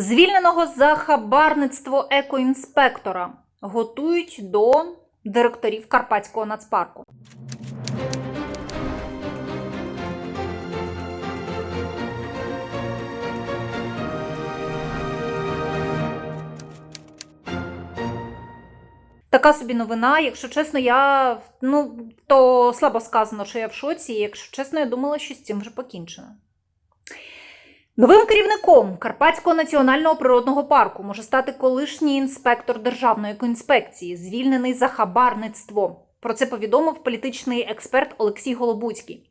Звільненого за хабарництво екоінспектора готують до директорів Карпатського нацпарку. Така собі новина. Якщо чесно, я ну то слабо сказано, що я в шоці. Якщо чесно, я думала, що з цим вже покінчено. Новим керівником Карпатського національного природного парку може стати колишній інспектор Державної екоінспекції, звільнений за хабарництво. Про це повідомив політичний експерт Олексій Голобуцький.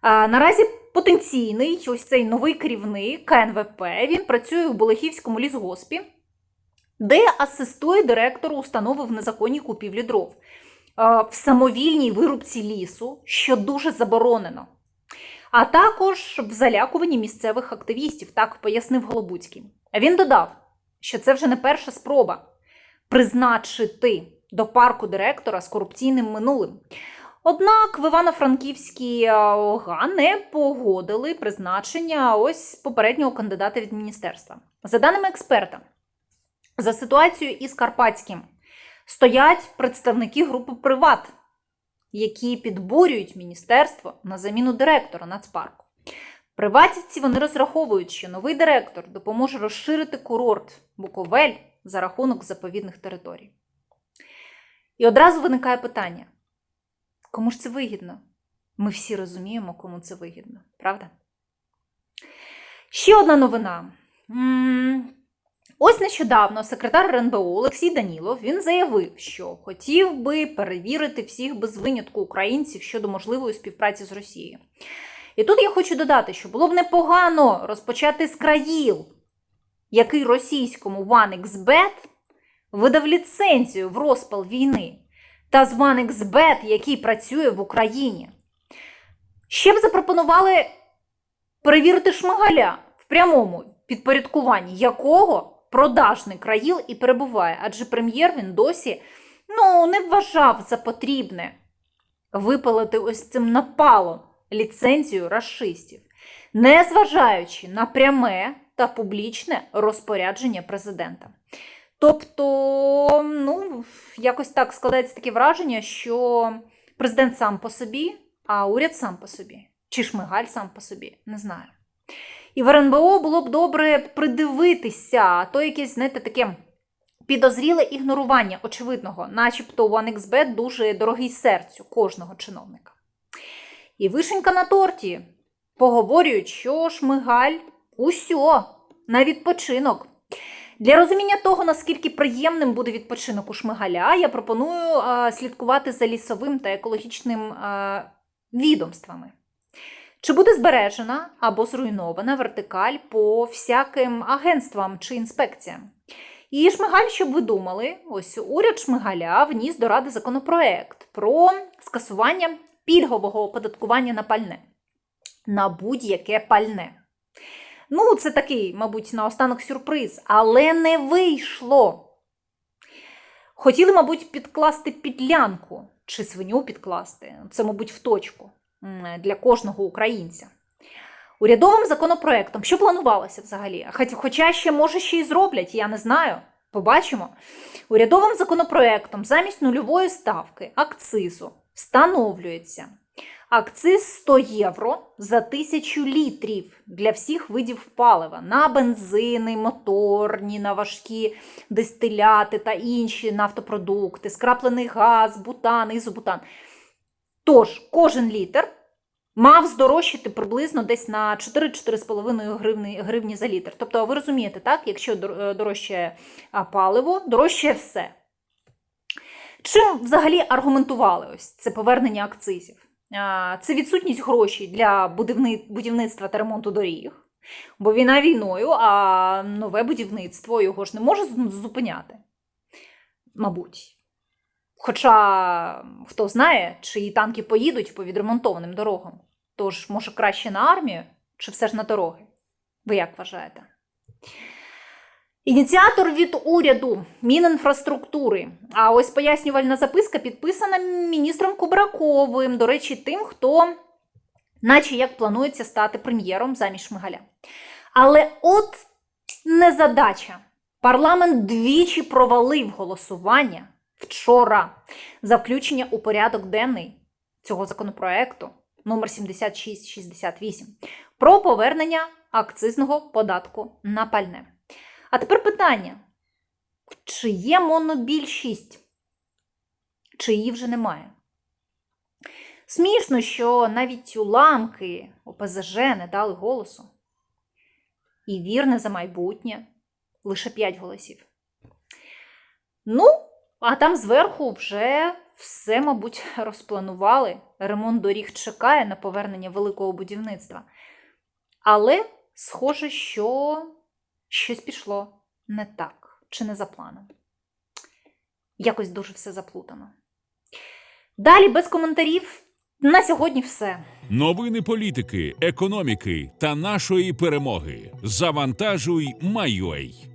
А, наразі потенційний ось цей новий керівник КНВП. Він працює у Болехівському лісгоспі, де асистує директору установи в незаконній купівлі дров в самовільній вирубці лісу, що дуже заборонено а також в залякуванні місцевих активістів, так пояснив Голобуцький. Він додав, що це вже не перша спроба призначити до парку директора з корупційним минулим. Однак в Івано-Франківській е, ОГА не погодили призначення ось попереднього кандидата від міністерства. За даними експерта, за ситуацією із Карпатським стоять представники групи Приват, які підбурюють міністерство на заміну директора Нацпарку. Приватівці вони розраховують, що новий директор допоможе розширити курорт Буковель за рахунок заповідних територій. І одразу виникає питання: кому ж це вигідно? Ми всі розуміємо, кому це вигідно, правда? Ще одна новина. Ось нещодавно секретар РНБО Олексій Данілов він заявив, що хотів би перевірити всіх без винятку українців щодо можливої співпраці з Росією. І тут я хочу додати, що було б непогано розпочати з країл, який російському OneXBet видав ліцензію в розпал війни, та з OneXBet, який працює в Україні. Ще б запропонували перевірити шмигаля в прямому підпорядкуванні якого продажний країл і перебуває, адже прем'єр він досі ну, не вважав за потрібне випалити ось цим напалом ліцензію расистів, незважаючи на пряме та публічне розпорядження президента. Тобто, ну, якось так складається таке враження, що президент сам по собі, а уряд сам по собі, чи Шмигаль сам по собі, не знаю. І в РНБО було б добре придивитися, то якесь, знаєте, таке підозріле ігнорування очевидного, начебто OneXBet дуже дорогий серцю кожного чиновника. І вишенька на торті поговорюють, що шмигаль усьо на відпочинок. Для розуміння того, наскільки приємним буде відпочинок у шмигаля, я пропоную а, слідкувати за лісовим та екологічним а, відомствами. Чи буде збережена або зруйнована вертикаль по всяким агентствам чи інспекціям? І Шмигаль, щоб ви думали, ось уряд Шмигаля вніс до Ради законопроект про скасування пільгового оподаткування на пальне, на будь-яке пальне. Ну, це такий, мабуть, наостанок сюрприз, але не вийшло. Хотіли, мабуть, підкласти підлянку чи свиню підкласти. Це, мабуть, в точку для кожного українця. Урядовим законопроектом, що планувалося взагалі? Хоча ще, може, ще й зроблять, я не знаю. Побачимо. Урядовим законопроектом замість нульової ставки акцизу встановлюється акциз 100 євро за тисячу літрів для всіх видів палива на бензини, моторні, на важкі дистиляти та інші нафтопродукти, скраплений газ, бутан, ізобутан. Тож, кожен літр мав здорожчати приблизно десь на 4-4,5 гривні, гривні за літр. Тобто, ви розумієте, так, якщо дорожчає паливо, дорожчає все. Чим взагалі аргументували ось це повернення акцизів? Це відсутність грошей для будівництва та ремонту доріг, бо війна війною, а нове будівництво його ж не може зупиняти. Мабуть. Хоча хто знає, чиї танки поїдуть по відремонтованим дорогам. Тож, може, краще на армію, чи все ж на дороги? Ви як вважаєте? Ініціатор від уряду Мінінфраструктури. А ось пояснювальна записка підписана міністром Кубраковим. До речі, тим, хто, наче як планується стати прем'єром замість Шмигаля. Але от Незадача. Парламент двічі провалив голосування вчора за включення у порядок денний цього законопроекту номер 7668 про повернення акцизного податку на пальне. А тепер питання: чи є монобільшість, чи її вже немає? Смішно, що навіть уламки ОПЗЖ не дали голосу. І вірне за майбутнє лише 5 голосів. Ну, а там зверху вже все, мабуть, розпланували. Ремонт доріг чекає на повернення великого будівництва. Але схоже, що щось пішло не так чи не за планом. Якось дуже все заплутано. Далі без коментарів. На сьогодні все. Новини політики, економіки та нашої перемоги. Завантажуй, Майой.